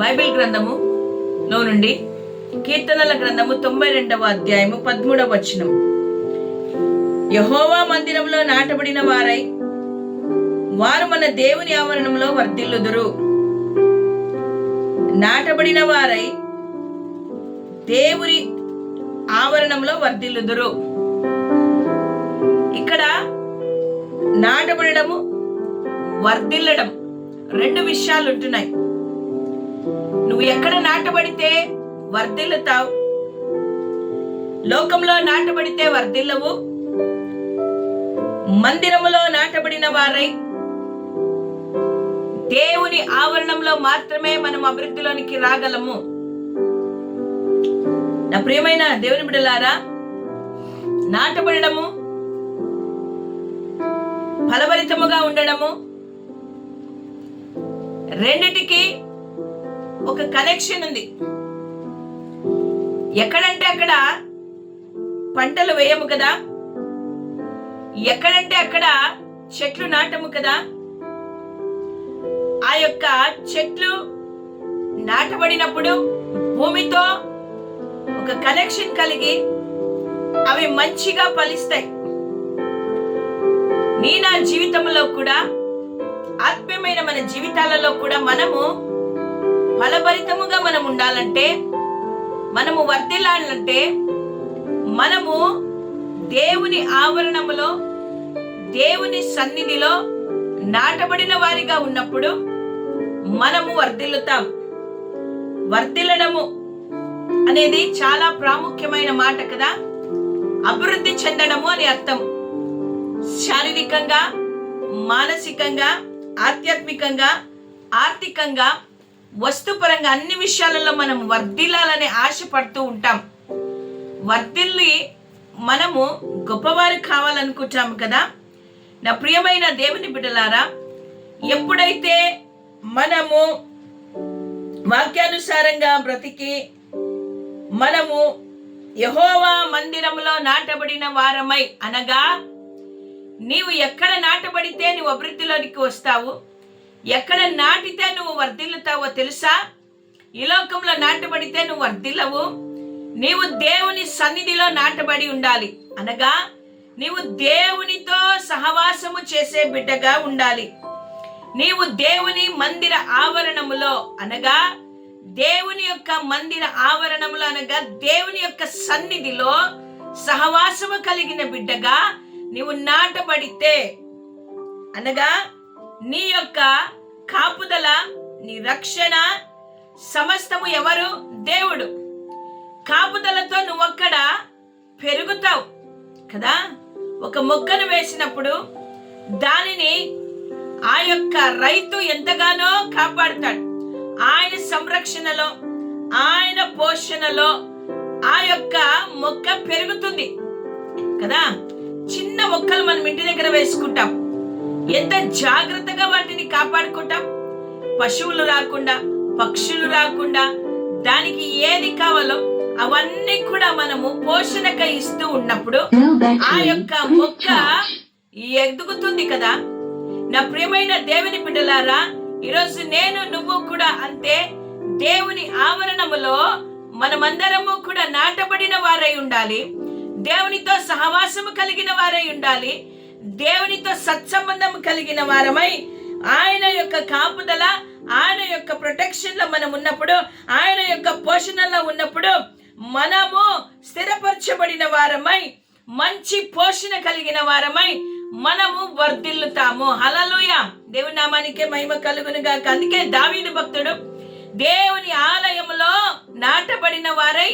Bible గ్రంథము లో నుండి కీర్తనల గ్రంథము తొంభై రెండవ అధ్యాయము పదమూడవ వచనం. యహోవా మందిరంలో నాటబడిన వారై వారు మన దేవుని ఆవరణంలో వర్ధిల్లుదురు. నాటబడిన వారై దేవుని ఆవరణంలో వర్ధిల్లుదురు. ఇక్కడ నాటబడము వర్ధిల్లడం రెండు విషయాలు ఉంటున్నాయి నువ్వు ఎక్కడ నాటబడితే వర్ధిల్లుతావు? లోకంలో నాటబడితే వర్ధిల్లవు? మందిరములో నాటబడిన వారై? దేవుని ఆవరణంలో మాత్రమే మనం అభివృద్ధిలోనికి రాగలము. నా ప్రియమైన దేవుని బిడలారా నాటబడము ఫలభరితముగా ఉండడము రెండిటికి ఒక కనెక్షన్ ఉంది. ఎక్కడంటే అక్కడ పంటలు వేయము కదా? ఎక్కడంటే అక్కడ చెట్లు నాటము కదా? ఆ యొక్క చెట్లు నాటబడినప్పుడు భూమితో ఒక కనెక్షన్ కలిగి అవి మంచిగా ఫలిస్తాయి. నీ నా జీవితంలో కూడా ఆత్మీయమైన మన జీవితాలలో కూడా మనము ఫలభరితముగా మనం ఉండాలంటే మనము వర్ధిల్లాలంటే మనము దేవుని ఆవరణములో దేవుని సన్నిధిలో నాటబడిన వారిగా ఉన్నప్పుడు మనము వర్ధిల్లుతాం. వర్ధిల్లడము అనేది చాలా ప్రాముఖ్యమైన మాట కదా? అభివృద్ధి చెందడము అని అర్థం. శారీరకంగా మానసికంగా ఆధ్యాత్మికంగా ఆర్థికంగా వస్తుపరంగా అన్ని విషయాలలో మనం వర్ధిల్లాలని ఆశపడుతూ ఉంటాం. వర్ధిల్లి మనము గొప్పవారు కావాలనుకుంటాము కదా. నా ప్రియమైన దేవుని బిడ్డలారా ఎప్పుడైతే మనము వాక్యానుసారంగా బ్రతికి మనము యహోవా మందిరంలో నాటబడిన వారమై అనగా నీవు ఎక్కడ నాటబడితే నువ్వు అభివృద్ధిలోనికి వస్తావు. ఎక్కడ నాటితే నువ్వు వర్ధిల్లుతావో తెలుసా? ఈ లోకంలో నాటబడితే నువ్వు వర్ధిల్లవు. నీవు దేవుని సన్నిధిలో నాటబడి ఉండాలి. అనగా నీవు దేవునితో సహవాసము చేసే బిడ్డగా ఉండాలి. నీవు దేవుని మందిర ఆవరణములో అనగా దేవుని యొక్క మందిర ఆవరణములో అనగా దేవుని యొక్క సన్నిధిలో సహవాసము కలిగిన బిడ్డగా నీవు నాటబడితే అనగా నీ యొక్క కాపుదల నీ రక్షణ సమస్తము ఎవరు? దేవుడు. కాపుదలతో నువ్వక్కడ పెరుగుతావు కదా? ఒక మొక్కను వేసినప్పుడు దానిని ఆ యొక్క రైతు ఎంతగానో కాపాడుతాడు. ఆయన సంరక్షణలో ఆయన పోషణలో ఆ యొక్క మొక్క పెరుగుతుంది కదా? చిన్న మొక్కలు మనం ఇంటి దగ్గర వేసుకుంటాం. ఎంత జాగ్రత్తగా వాటిని కాపాడుకుంటాం? పశువులు రాకుండా పక్షులు రాకుండా దానికి ఏది కావాలో అవన్నీ కూడా మనము పోషణక ఇస్తూ ఉన్నప్పుడు ఆ యొక్క మొక్క ఎదుగుతుంది కదా? నా ప్రియమైన దేవుని బిడ్డలారా ఈరోజు నేను నువ్వు కూడా అంతే దేవుని ఆవరణములో మనమందరము కూడా నాటబడిన వారై ఉండాలి. దేవునితో సహవాసము కలిగిన వారై ఉండాలి. దేవునితో సత్సంబంధం కలిగిన వారమై ఆయన యొక్క కాపుదల ఆయన యొక్క ప్రొటెక్షన్లో మనం ఉన్నప్పుడు ఆయన యొక్క పోషణలో ఉన్నప్పుడు మనము స్థిరపరచబడిన వారమై మంచి పోషణ కలిగిన వారమై మనము వర్ధిల్లుతాము. హలలుయ దేవుని నామానికే మహిమ కలుగును గాక. అందుకే దావీదు భక్తుడు దేవుని ఆలయములో నాటబడిన వారై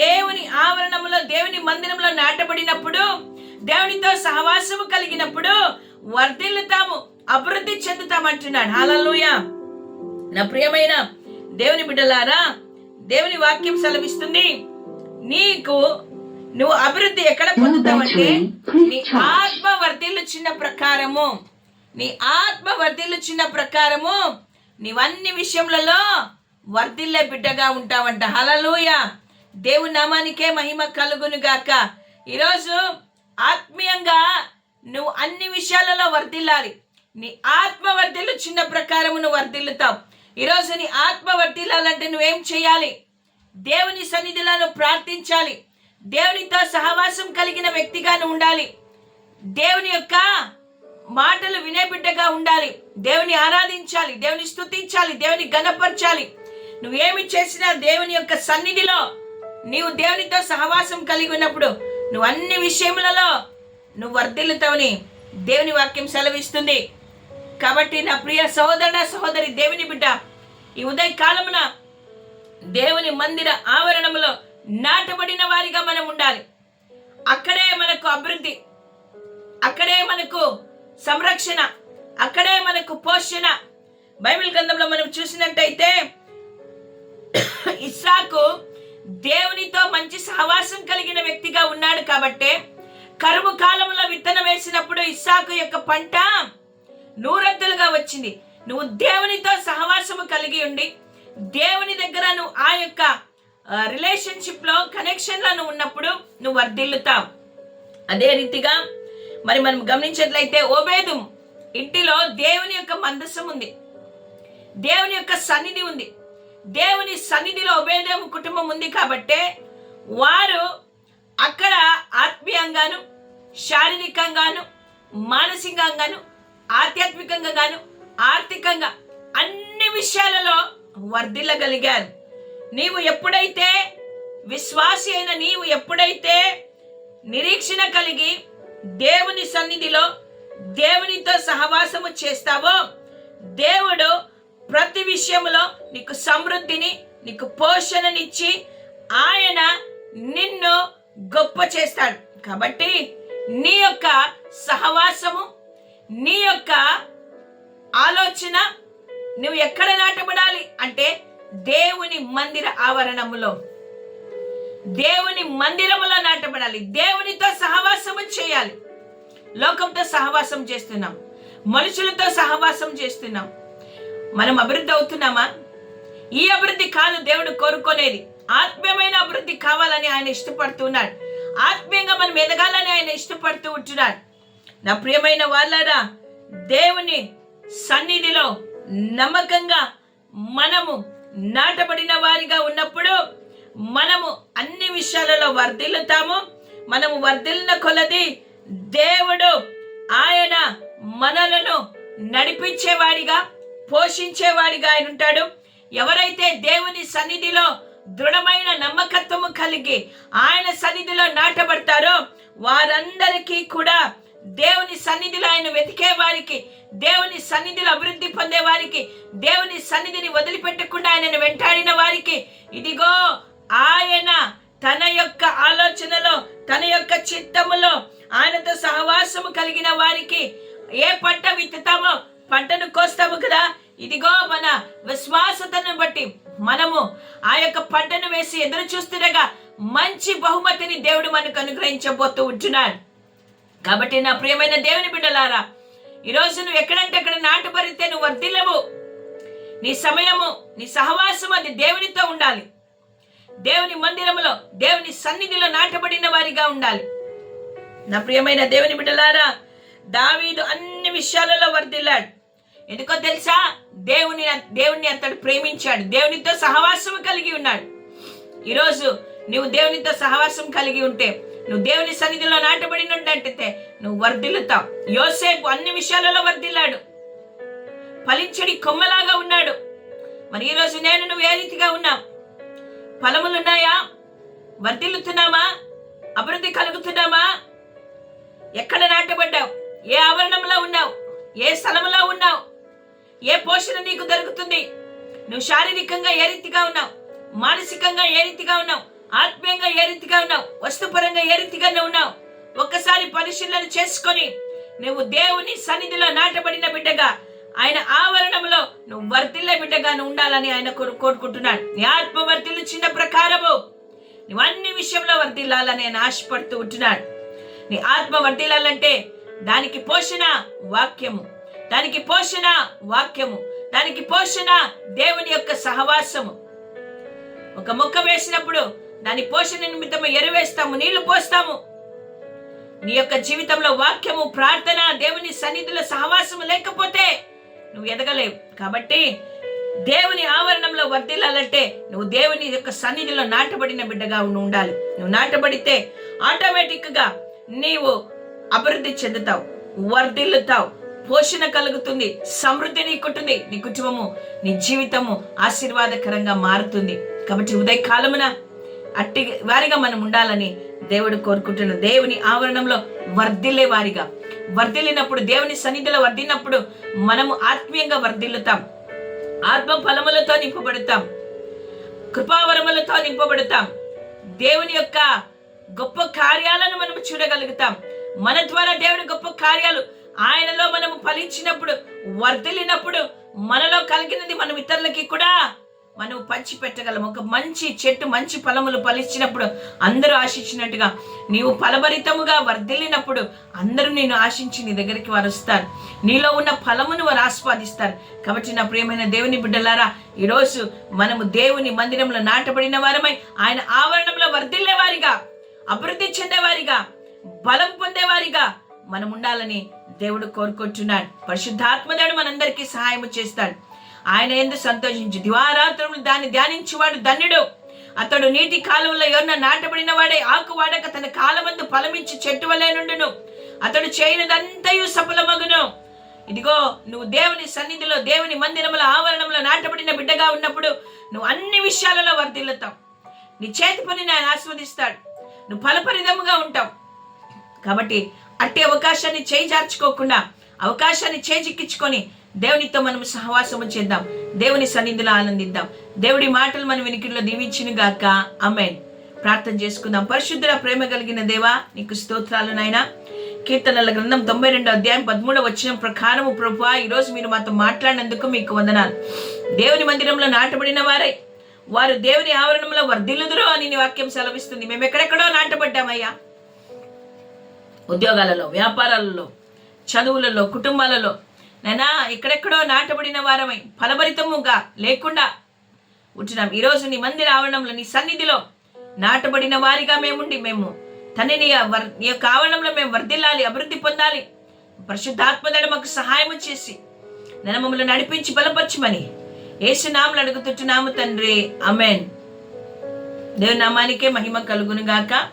దేవుని ఆవరణంలో దేవుని మందిరంలో నాటబడినప్పుడు దేవునితో సహవాసము కలిగినప్పుడు వర్ధిల్లుతాము అభివృద్ధి చెందుతామంటున్నాడు. హలలుయ నా ప్రియమైన దేవుని బిడ్డలారా దేవుని వాక్యం సెలవిస్తుంది. నీకు నువ్వు అభివృద్ధి ఎక్కడ పొందుతావంటే నీ ఆత్మ వర్ధిల్లు చిన్న ప్రకారము. నీ ఆత్మ వర్ధిల్లు చిన్న ప్రకారము నీవన్ని విషయములలో వర్ధిల్లే బిడ్డగా ఉంటావంట. హలలుయ దేవుని నామానికే మహిమ కలుగును గాక ఈరోజు ఆత్మీయంగా నువ్వు అన్ని విషయాలలో వర్ధిల్లాలి. నీ ఆత్మ వర్ధిల్లు చిన్న ప్రకారము నువ్వు వర్ధిల్లుతావు. ఈరోజు నీ ఆత్మ వర్ధిల్లాలంటే నువ్వేం చేయాలి? దేవుని సన్నిధిలో ప్రార్థించాలి. దేవునితో సహవాసం కలిగిన వ్యక్తిగా నువ్వు ఉండాలి. దేవుని యొక్క మాటలు వినే బిడ్డగా ఉండాలి. దేవుని ఆరాధించాలి దేవుని స్తుతించాలి దేవుని గణపరచాలి నువ్వేమి చేసినా దేవుని యొక్క సన్నిధిలో నీవు దేవునితో సహవాసం కలిగి ఉన్నప్పుడు నువ్వు అన్ని విషయములలో నువ్వు వర్ధిల్లుతావని దేవుని వాక్యం సెలవిస్తుంది. కాబట్టి నా ప్రియ సహోదరుడ సహోదరి దేవుని బిడ్డ ఈ ఉదయ కాలమున దేవుని మందిర ఆవరణములో నాటబడిన వారిగా మనం ఉండాలి. అక్కడే మనకు అభివృద్ధి అక్కడే మనకు సంరక్షణ అక్కడే మనకు పోషణ. బైబిల్ గ్రంథంలో మనం చూసినట్టయితే ఇస్సాకు దేవునితో మంచి సహవాసం కలిగిన వ్యక్తిగా ఉన్నాడు కాబట్టే కరువు కాలంలో విత్తనం వేసినప్పుడు ఇస్సాకు యొక్క పంట నూరంతులుగా వచ్చింది. నువ్వు దేవునితో సహవాసము కలిగి ఉండి దేవుని దగ్గర నువ్వు ఆ యొక్క రిలేషన్షిప్లో కనెక్షన్లో నువ్వు ఉన్నప్పుడు నువ్వు వర్ధిల్లుతావు. అదే రీతిగా మరి మనం గమనించినట్లయితే ఓబేదు ఇంటిలో దేవుని యొక్క మందసం ఉంది దేవుని యొక్క సన్నిధి ఉంది. దేవుని సన్నిధిలో ఉభయదేవు కుటుంబం ఉంది కాబట్టే వారు అక్కడ ఆత్మీయంగాను శారీరకంగాను మానసికంగాను ఆధ్యాత్మికంగా గాను ఆర్థికంగా అన్ని విషయాలలో వర్ధిల్లగలిగారు. నీవు ఎప్పుడైతే విశ్వాసి అయిన నీవు ఎప్పుడైతే నిరీక్షణ కలిగి దేవుని సన్నిధిలో దేవునితో సహవాసము చేస్తావో దేవుడు ప్రతి విషయంలో నీకు సమృద్ధిని నీకు పోషణనిచ్చి ఆయన నిన్ను గొప్ప చేస్తాడు. కాబట్టి నీ యొక్క సహవాసము నీ యొక్క ఆలోచన నువ్వు ఎక్కడ నాటబడాలి అంటే దేవుని మందిర ఆవరణములో. దేవుని మందిరములో నాటబడాలి. దేవునితో సహవాసము చేయాలి. లోకంతో సహవాసం చేస్తున్నాం. మనుషులతో సహవాసం చేస్తున్నాం. మనం అభివృద్ధి అవుతున్నామా? ఈ అభివృద్ధి కాదు దేవుడు కోరుకునేది. ఆత్మీయమైన అభివృద్ధి కావాలని ఆయన ఇష్టపడుతున్నాడు. ఆత్మీయంగా మనం ఎదగాలని ఆయన ఇష్టపడుతూ ఉంటున్నాడు. నా ప్రియమైన వాళ్ళరా దేవుని సన్నిధిలో నమ్మకంగా మనము నాటబడిన వారిగా ఉన్నప్పుడు మనము అన్ని విషయాలలో వర్ధిల్లుతాము. మనము వర్ధిల్లిన కొలది దేవుడు ఆయన మనలను నడిపించేవాడిగా పోషించేవాడిగా ఆయన ఉంటాడు. ఎవరైతే దేవుని సన్నిధిలో దృఢమైన నమ్మకత్వము కలిగి ఆయన సన్నిధిలో నాటబడతారో వారందరికీ కూడా దేవుని సన్నిధిలో ఆయన వెతికే వారికి దేవుని సన్నిధిలో అభివృద్ధి పొందే వారికి దేవుని సన్నిధిని వదిలిపెట్టకుండా ఆయనను వెంటాడిన వారికి ఇదిగో ఆయన తన యొక్క ఆలోచనలో తన యొక్క చిత్తములో ఆయనతో సహవాసము కలిగిన వారికి ఏ పంట విత్తుతామో పంటను కోస్తాము కదా. ఇదిగో మన విశ్వాసతను బట్టి మనము ఆ యొక్క పంటను వేసి ఎదురు చూస్తుండగా మంచి బహుమతిని దేవుడు మనకు అనుగ్రహించబోతూ ఉంటున్నాడు. కాబట్టి నా ప్రియమైన దేవుని బిడ్డలారా ఈరోజు నువ్వు ఎక్కడంటే అక్కడ నాటుపరితే నువ్వు వర్ధిల్లవు. నీ సమయము నీ సహవాసం అది దేవునితో ఉండాలి. దేవుని మందిరములో దేవుని సన్నిధిలో నాటబడిన వారిగా ఉండాలి. నా ప్రియమైన దేవుని బిడ్డలారా దావీదు అన్ని విషయాలలో వర్ధిల్లాడు. ఎందుకో తెలుసా? దేవుని దేవుని అతడు ప్రేమించాడు. దేవునితో సహవాసం కలిగి ఉన్నాడు. ఈరోజు నువ్వు దేవునితో సహవాసం కలిగి ఉంటే నువ్వు దేవుని సన్నిధిలో నాటబడి ఉండంటే నువ్వు వర్ధిల్లుతావు. యోసేపు అన్ని విషయాలలో వర్ధిల్లాడు. ఫలించడి కొమ్మలాగా ఉన్నాడు. మరి ఈరోజు నేను నువ్వు ఏ రీతిగా ఉన్నావు? ఫలములున్నాయా వర్ధిల్లుతున్నామా? అభివృద్ధి కలుగుతున్నామా? ఎక్కడ నాటబడ్డావు? ఏ ఆవరణంలో ఉన్నావు? ఏ స్థలంలో ఉన్నావు? ఏ పోషణ నీకు దొరుకుతుంది? నువ్వు శారీరకంగా ఏ రీతిగా ఉన్నావు? మానసికంగా ఏ రీతిగా ఉన్నావు? ఆత్మీయంగా ఏ రీతిగా ఉన్నావు? వస్తుపరంగా ఏ రీతిగా ఉన్నావు? ఒక్కసారి పరిశీలన చేసుకొని నువ్వు దేవుని సన్నిధిలో నాటబడిన బిడ్డగా ఆయన ఆవరణంలో నువ్వు వర్తిల్ల బిడ్డగా ఉండాలని ఆయన కోరు- కోరుకుంటున్నాడు. నీ ఆత్మ వర్తిల్లు చిన్న ప్రకారము. నువ్వు అన్ని విషయంలో వర్తిల్లాలని ఆయన ఆశపడుతూ ఉంటున్నాడు. నీ ఆత్మ వర్తిల్లాలంటే దానికి పోషణ వాక్యము. దానికి పోషణ వాక్యము. దానికి పోషణ దేవుని యొక్క సహవాసము. ఒక మొక్క వేసినప్పుడు దాని పోషణ నిమిత్తము ఎరువేస్తాము నీళ్ళు పోస్తాము. నీ యొక్క జీవితంలో వాక్యము ప్రార్థన దేవుని సన్నిధిలో సహవాసము లేకపోతే నువ్వు ఎదగలేవు. కాబట్టి దేవుని ఆవరణంలో వర్ధిల్లాలంటే నువ్వు దేవుని యొక్క సన్నిధిలో నాటబడిన బిడ్డగా నువ్వు ఉండాలి. నువ్వు నాటబడితే ఆటోమేటిక్గా నీవు అభివృద్ధి చెందుతావు వర్ధిల్లుతావు. పోషణ కలుగుతుంది సమృద్ధి నీకుంటుంది. నీ కుటుంబము నీ జీవితము ఆశీర్వాదకరంగా మారుతుంది. కాబట్టి ఉదయ కాలమున అట్టి వారిగా మనం ఉండాలని దేవుడు కోరుకుంటున్నాడు. దేవుని ఆవరణంలో వర్ధిల్లే వారిగా. వర్ధిల్లినప్పుడు దేవుని సన్నిధిలో వర్ధినప్పుడు మనము ఆత్మీయంగా వర్ధిల్లుతాం. ఆత్మ ఫలములతో నింపబడతాం. కృపావరములతో నింపబడతాం. దేవుని యొక్క గొప్ప కార్యాలను మనము చూడగలుగుతాం. మన ద్వారా దేవుని గొప్ప కార్యాలు ఆయనలో మనము ఫలించినప్పుడు వర్ధిల్లినప్పుడు మనలో కలిగినది మనం ఇతరులకి కూడా మనం పంచి పెట్టగలం ఒక మంచి చెట్టు మంచి ఫలములు ఫలించినప్పుడు అందరూ ఆశించినట్టుగా నీవు ఫలభరితముగా వర్ధిల్లినప్పుడు అందరూ నేను ఆశించి నీ దగ్గరికి వారు వస్తారు. నీలో ఉన్న ఫలమును వారు ఆస్వాదిస్తారు. కాబట్టి నా ప్రియమైన దేవుని బిడ్డలారా ఈరోజు మనము దేవుని మందిరంలో నాటబడిన వారమై ఆయన ఆవరణంలో వర్ధిల్లేవారిగా అభివృద్ధి చెందేవారిగా బలం పొందేవారిగా మనం ఉండాలని దేవుడు కోరుకుంటున్నాడు. పరిశుద్ధాత్మదేవుడు మనందరికీ సహాయం చేస్తాడు. ఆయన ఎందు సంతోషించి దివారాత్రములు దాన్ని ధ్యానించేవాడు ధన్యుడు. అతడు నీటి కాలువలో ఎవరిన నాటబడిన వాడే ఆకు వాడక తన కాలమందు ఫలమించి చెట్టు వలె నుండును. అతడు చేయనిదంతయు సఫలమగును. ఇదిగో నువ్వు దేవుని సన్నిధిలో దేవుని మందిరముల ఆవరణంలో నాటబడిన బిడ్డగా ఉన్నప్పుడు నువ్వు అన్ని విషయాలలో వర్ధిల్లుతావు. నీ చేతి పనిని ఆయన ఆస్వాదిస్తాడు. నువ్వు ఫలపరిధముగా ఉంటావు. కాబట్టి అట్టి అవకాశాన్ని చేజార్చుకోకుండా అవకాశాన్ని చేజిక్కించుకొని దేవునితో మనం సహవాసము చేద్దాం. దేవుని సన్నిధిలో ఆనందిద్దాం. దేవుడి మాటలు మన వెనుకల్లో దీవించిన గాక. అమెన్ ప్రార్థన చేసుకుందాం. పరిశుద్ధుల ప్రేమ కలిగిన దేవా నీకు స్తోత్రాలు నాయన. కీర్తనల గ్రంథం తొంభై రెండో అధ్యాయం పదమూడవ వచ్చిన ప్రకారము ప్రభు ఈరోజు మీరు మాతో మాట్లాడినందుకు మీకు వందనాలు. దేవుని మందిరంలో నాటబడిన వారై వారు దేవుని ఆవరణంలో వర్ధిల్లుదురు అని నీ వాక్యం సెలవిస్తుంది. మేము ఎక్కడెక్కడో నాటబడ్డామయ్యా. ఉద్యోగాలలో వ్యాపారాలలో చదువులలో కుటుంబాలలో. నైనా ఎక్కడెక్కడో నాటబడిన వారమై ఫలభరితముగా లేకుండా ఉంటున్నాం. ఈరోజు నీ మందిర ఆవరణంలో నీ సన్నిధిలో నాటబడిన వారిగా మేముండి మేము తనని నీ వర్- నీ యొక్క ఆవరణంలో మేము వర్ధిల్లాలి అభివృద్ధి పొందాలి. పరిశుద్ధాత్మదడ మాకు సహాయం చేసి నేను మమ్మల్ని నడిపించి బలపరచమని ఏసు నామలు అడుగుతుంటున్నాము తండ్రి. అమెన్ దేవునామానికే మహిమ కలుగును గాక